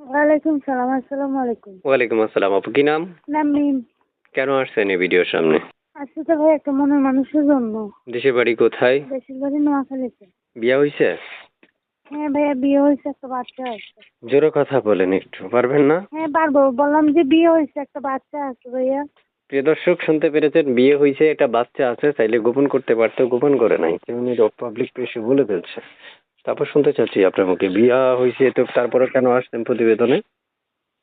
ওয়ালাইকুম সালাম আসসালামু আলাইকুম। ওয়ালাইকুম আসসালাম আপু কি নাম? নাম মিম। কেন আসছেন এই ভিডিওর সামনে? আসছে তো ভাই একটা মনের মানুষের জন্য। দেশের বাড়ি কোথায়? দেশের বাড়ি নোয়াখালীতে। বিয়া হয়েছে হ্যাঁ ভাইয়া বিয়ে হয়েছে একটা বাচ্চা আছে। জোরে কথা বলেন একটু পারবেন না? হ্যাঁ পারব। বললাম যে বিয়ে হয়েছে একটা বাচ্চা আছে ভাইয়া। প্রিয় দর্শক শুনতে পেরেছেন বিয়ে হয়েছে একটা বাচ্চা আছে চাইলে গোপন করতে পারতো গোপন করে নাই। তেমনি পাবলিক প্লেসে বলে ফেলছে। তারপর শুনতে চাচ্ছি আপনার মুখে। বিয়া হয়েছে তো তারপরে কেন আসছেন প্রতিবেদনে?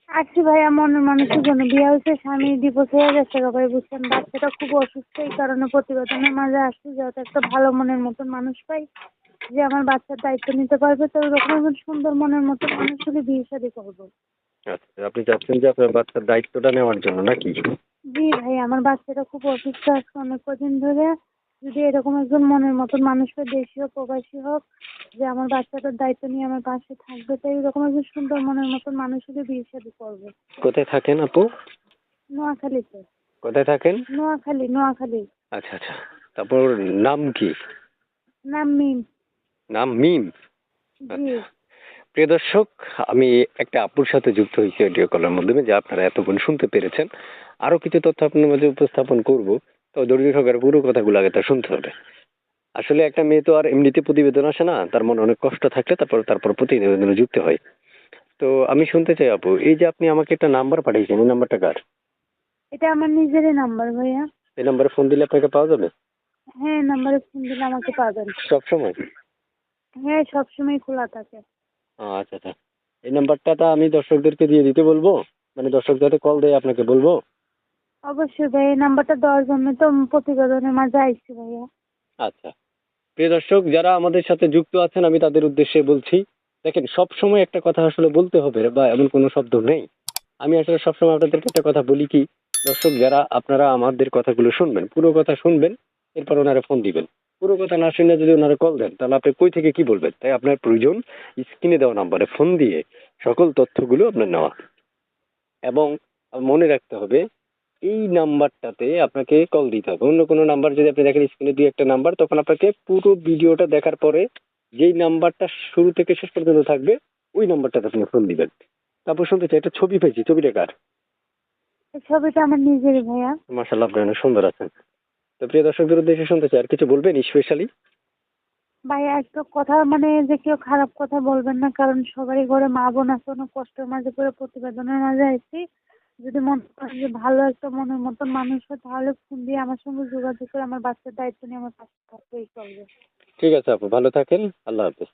আসছি ভাইয়া মনের মানুষের জন্য। বিয়ে হয়েছে স্বামী ডিভোর্স হয়ে গেছে গো ভাই বুঝছেন বাচ্চাটা খুব অসুস্থ এই কারণে প্রতিবেদনের মাঝে আসছি যাতে একটা ভালো মনের মতন মানুষ পাই। যে আমার বাচ্চার দায়িত্ব নিতে পারবে তো ওরকম একজন সুন্দর মনের মতন মানুষ হলে বিয়ে শাদী করব। আচ্ছা আপনি চাচ্ছেন যে আপনার বাচ্চার দায়িত্বটা নেওয়ার জন্য নাকি? জি ভাই আমার বাচ্চাটা খুব অসুস্থ আছে অনেক কদিন ধরে। যদি এরকম একজন মনের মতন মানুষ হয় দেশি হোক প্রবাসী হোক যে আমার বাচ্চাটার দায়িত্ব নিয়ে আমার পাশে থাকবে তো এরকম একজন সুন্দর মনের মতন মানুষ হলে বিয়ে শাদী করবে। কোথায় থাকেন আপু? নোয়াখালীতে। কোথায় থাকেন? নোয়াখালী নোয়াখালী। আচ্ছা আচ্ছা। তারপর নাম কি? নাম মিম। নাম মিম? জি। প্রিয় দর্শক আমি একটা আপুর সাথে যুক্ত হয়েছি অডিও কলের মাধ্যমে যা আপনারা এতক্ষণ শুনতে পেরেছেন। আরও কিছু তথ্য আপনার মাঝে উপস্থাপন করব। তো দর্জি সরকারের পুরো কথাগুলো আগে তা শুনতে হবে। আসলে একটা মেয়ে তো আর এমনিতে প্রতিবেদন আসে না তার মনে অনেক কষ্ট থাকলে তারপর তারপর প্রতিবেদনে যুক্ত হয়। তো আমি শুনতে চাই আপু এই যে আপনি আমাকে একটা নাম্বার পাঠিয়েছেন এই নাম্বারটা কার? এটা আমার নিজেরই নাম্বার ভাইয়া। এই নাম্বারে ফোন দিলে আপনাকে পাওয়া যাবে? হ্যাঁ নাম্বারে ফোন দিলে আমাকে পাবেন সব সময় হ্যাঁ সবসময় খোলা থাকে। আচ্ছা আচ্ছা। এই নাম্বারটা তা আমি দর্শকদেরকে দিয়ে দিতে বলব? মানে দর্শক যাতে কল দেয় আপনাকে বলব? অবশ্যই ভাই এই নাম্বারটা দেওয়ার জন্য তো প্রতিবেদনের মাঝে আইসি ভাইয়া। আচ্ছা। প্রিয় দর্শক, যারা আমাদের সাথে যুক্ত আছেন, আমি তাদের উদ্দেশ্যে বলছি, দেখেন সব সময় একটা কথা আসলে বলতে হবে বা এমন কোনো শব্দ নেই। আমি আসলে সবসময় আপনাদেরকে একটা কথা বলি কি, দর্শক, যারা আপনারা আমাদের কথাগুলো শুনবেন, পুরো কথা শুনবেন, এরপর ওনারা ফোন দিবেন। পুরো কথা না শুনে যদি ওনারা কল দেন, তাহলে আপনি কই থেকে কি বলবেন? তাই আপনার প্রয়োজন স্ক্রিনে দেওয়া নাম্বারে ফোন দিয়ে সকল তথ্যগুলো আপনার নেওয়া। এবং মনে রাখতে হবে এই নাম্বারটাতে আপনাকে কল দিতে হবে। অন্য কোনো নাম্বার যদি আপনি দেখেন স্ক্রিনে দুই একটা নাম্বার তখন আপনাকে পুরো ভিডিওটা দেখার পরে যেই নাম্বারটা শুরু থেকে শেষ পর্যন্ত থাকবে ওই নাম্বারটাতে আপনি ফোন দিবেন। তারপর শুনতে চাই একটা ছবি পেয়েছি। ছবিটা কার? ছবিটা আমার নিজেরই ভাইয়া। মার্শাল্লাহ আপনি অনেক সুন্দর আছেন। তো প্রিয় দর্শকদের উদ্দেশ্যে শুনতে চাই আর কিছু বলবেন স্পেশালি ভাইয়া একটা কথা মানে যে কেউ খারাপ কথা বলবেন না কারণ সবারই ঘরে মা বোন আছে অনেক কষ্টের মাঝে করে প্রতিবেদনের মাঝে আসছি যদি মনে করেন যে ভালো একটা মনের মতন মানুষ হয়, তাহলে ফোন দিয়ে আমার সঙ্গে যোগাযোগ করে আমার বাচ্চার দায়িত্ব নিয়ে আমার পাশে থাকতেই চলবে ঠিক আছে আপু, ভালো থাকেন, আল্লাহ হাফেজ।